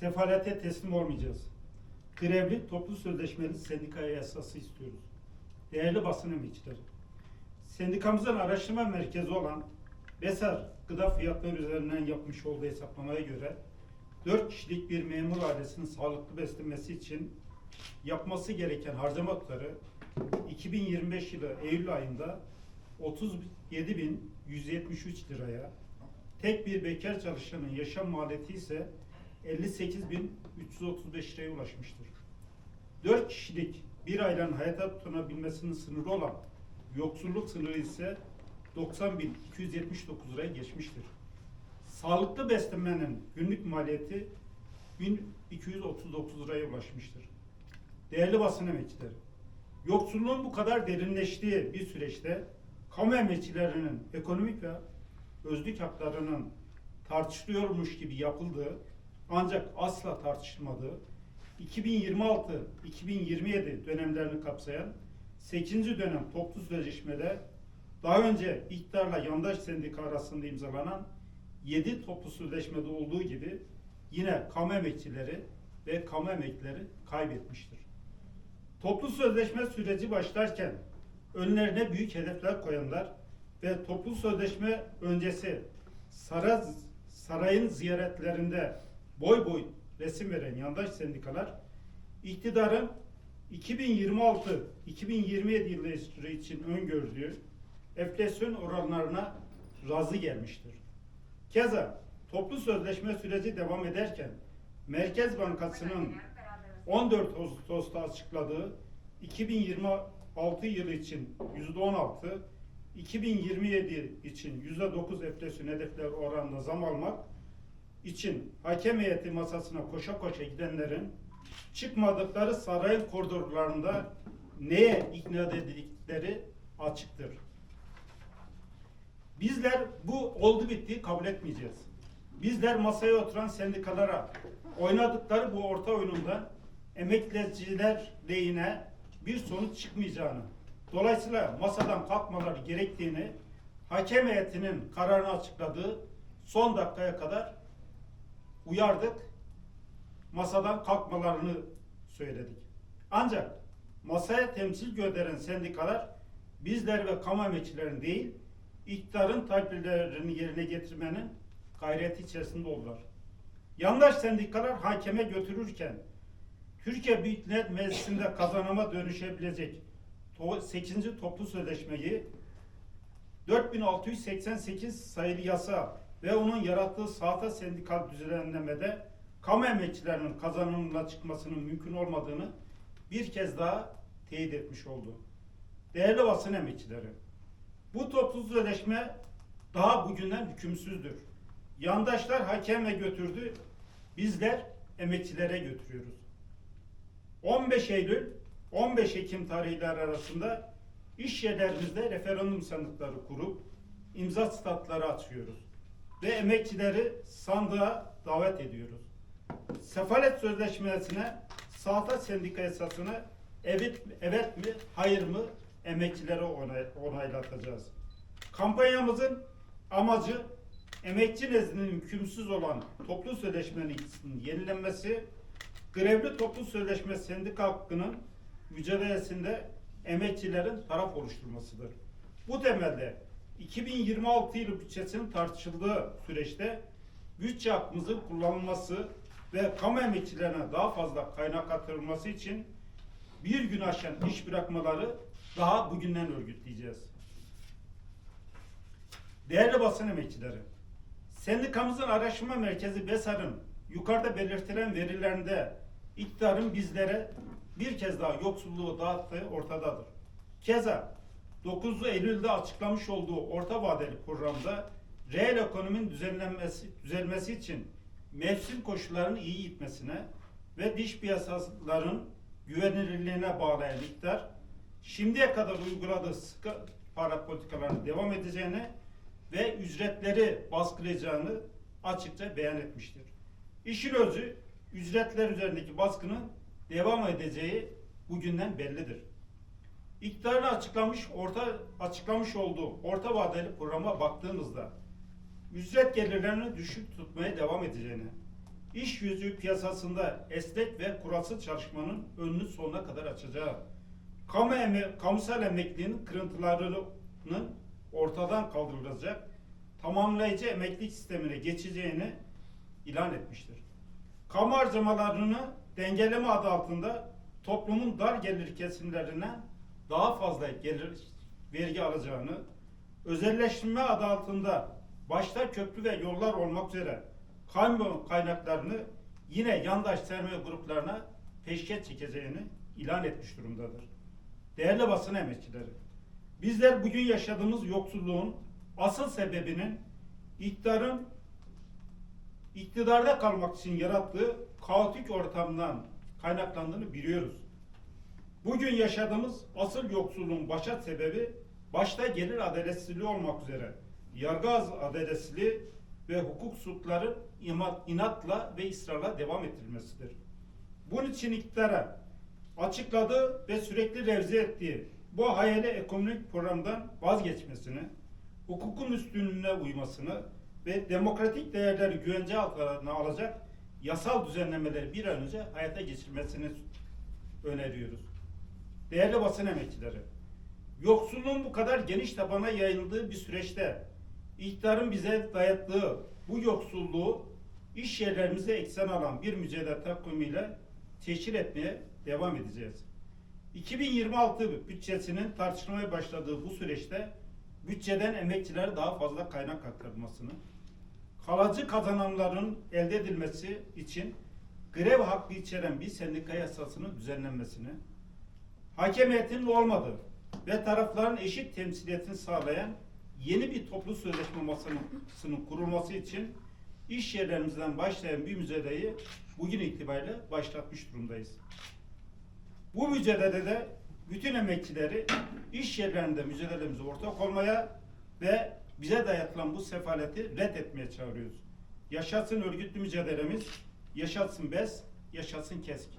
Sefalete teslim olmayacağız. Grevli toplu sözleşmeli sendikaya yasası istiyoruz. Değerli basın emekçileri, sendikamızın araştırma merkezi olan BESAR gıda fiyatları üzerinden yapmış olduğu hesaplamaya göre 4 kişilik bir memur ailesinin sağlıklı beslenmesi için yapması gereken harcama tutarı 2025 yılı Eylül ayında 37.173 liraya, tek bir bekar çalışanın yaşam maliyeti ise 58.335 liraya ulaşmıştır. 4 kişilik bir ailenin hayata tutunabilmesinin sınırı olan yoksulluk sınırı ise 90.279 liraya geçmiştir. Sağlıklı beslenmenin günlük maliyeti 1239 liraya ulaşmıştır. Değerli basın emekçileri, yoksulluğun bu kadar derinleştiği bir süreçte kamu emekçilerinin ekonomik ve özlük haklarının tartışılıyormuş gibi yapıldığı ancak asla tartışılmadığı 2026-2027 dönemlerini kapsayan 8. dönem toplu sözleşmede daha önce iktidarla yandaş sendika arasında imzalanan 7 toplu sözleşmede olduğu gibi yine kamu emekçileri ve kamu emeklileri kaybetmiştir. Toplu sözleşme süreci başlarken önlerine büyük hedefler koyanlar ve toplu sözleşme öncesi saray, sarayın ziyaretlerinde boy boy resim veren yandaş sendikalar iktidarın 2026-2027 yılları için öngördüğü enflasyon oranlarına razı gelmiştir. Keza toplu sözleşme süreci devam ederken Merkez Bankası'nın 14 Ağustos'ta açıkladığı 2026 yılı için %16, 2027 için %9 enflasyon hedefler oranında zam almak için hakem heyeti masasına koşa koşa gidenlerin çıkmadıkları sarayın koridorlarında neye ikna edildikleri açıktır. Bizler bu oldu bitti kabul etmeyeceğiz. Bizler masaya oturan sendikalara oynadıkları bu orta oyununda emekliciler lehine bir sonuç çıkmayacağını, dolayısıyla masadan kalkmaları gerektiğini hakem heyetinin kararını açıkladığı son dakikaya kadar uyardık. Masadan kalkmalarını söyledik. Ancak masaya temsil gönderen sendikalar bizler ve kamu emekçilerin değil, iktidarın taleplerini yerine getirmenin gayreti içerisinde oldular. Yandaş sendikalar hakeme götürürken Türkiye Büyük Millet Meclisi'nde kazanıma dönüşebilecek 8. toplu sözleşmeyi 4688 sayılı yasa ve onun yarattığı sahte sendikal düzenlemede kamu emekçilerinin kazanımla çıkmasının mümkün olmadığını bir kez daha teyit etmiş oldu. Değerli basın emekçileri, bu toplu sözleşme daha bugünden hükümsüzdür. Yandaşlar hakemle götürdü, bizler emekçilere götürüyoruz. 15 Eylül 15 Ekim tarihleri arasında iş yerlerimizde referandum sandıkları kurup imza statları açıyoruz ve emekçileri sandığa davet ediyoruz. Sefalet sözleşmesine, sahte sendika esasına evet, evet mi, hayır mı emekçilere onay, onaylatacağız. Kampanyamızın amacı emekçi nezdinde hükümsüz olan toplu sözleşmenin yenilenmesi, grevli toplu sözleşme sendika hakkının mücadelesinde emekçilerin taraf oluşturmasıdır. Bu temelde 2026 yılı bütçesinin tartışıldığı süreçte bütçe hakkımızın kullanılması ve kamu emekçilerine daha fazla kaynak aktarılması için bir gün aşan iş bırakmaları daha bugünden örgütleyeceğiz. Değerli basın emekçileri, sendikamızın araştırma merkezi BESAR'ın yukarıda belirtilen verilerinde iktidarın bizlere bir kez daha yoksulluğu dağıttığı ortadadır. Keza 9 Eylül'de açıklamış olduğu orta vadeli programda reel ekonominin düzenlenmesi, düzelmesi için mevsim koşullarının iyi gitmesine ve dış piyasaların güvenilirliğine bağlayan iktidar şimdiye kadar uyguladığı sıkı para politikalarını devam edeceğini ve ücretleri baskılayacağını açıkça beyan etmiştir. İşin özü ücretler üzerindeki baskının devam edeceği bugünden bellidir. İktidarın açıklamış orta açıklamış olduğu orta vadeli programa baktığımızda ücret gelirlerini düşük tutmaya devam edeceğini, iş yüzü piyasasında esnek ve kuralsız çalışmanın önünü sonuna kadar açacağı, kamu eme kamusal emekliliğinin kırıntılarının ortadan kaldırılacak, tamamlayıcı emeklilik sistemine geçeceğini ilan etmiştir. Kamu harcamalarını dengeleme adı altında toplumun dar gelir kesimlerinden daha fazla gelir vergi alacağını, özelleştirme adı altında başta köprü ve yollar olmak üzere kamu kaynaklarını yine yandaş sermaye gruplarına peşkeş çekeceğini ilan etmiş durumdadır. Değerli basın emekçileri, bizler bugün yaşadığımız yoksulluğun asıl sebebinin iktidarın iktidarda kalmak için yarattığı kaotik ortamdan kaynaklandığını biliyoruz. Bugün yaşadığımız asıl yoksulluğun başat sebebi başta gelir adaletsizliği olmak üzere yargı adaletsizliği ve hukuk sultların ima- inatla ve ısrarla devam ettirilmesidir. Bunun için iktidara açıkladığı ve sürekli revize ettiği bu hayali ekonomik programdan vazgeçmesini, hukukun üstünlüğüne uymasını ve demokratik değerleri güvence altına alacak yasal düzenlemeleri bir an önce hayata geçirmesini öneriyoruz. Değerli basın emekçileri, yoksulluğun bu kadar geniş tabana yayıldığı bir süreçte iktidarın bize dayattığı bu yoksulluğu iş yerlerimize eksen alan bir mücadele takvimiyle teşhir etmeye devam edeceğiz. 2026 bütçesinin tartışılmaya başladığı bu süreçte bütçeden emekçilere daha fazla kaynak aktarılmasını, kalıcı kazanımların elde edilmesi için grev hakkı içeren bir sendika yasasının düzenlenmesini, hakemiyetinin olmadığı ve tarafların eşit temsiliyetini sağlayan yeni bir toplu sözleşme masasının kurulması için iş yerlerimizden başlayan bir mücadeleyi bugün itibariyle başlatmış durumdayız. Bu mücadelede bütün emekçileri iş yerlerinde mücadelemize ortak olmaya ve bize dayatılan bu sefaleti reddetmeye çağırıyoruz. Yaşasın örgütlü mücadelemiz, yaşasın BES, yaşasın KESK.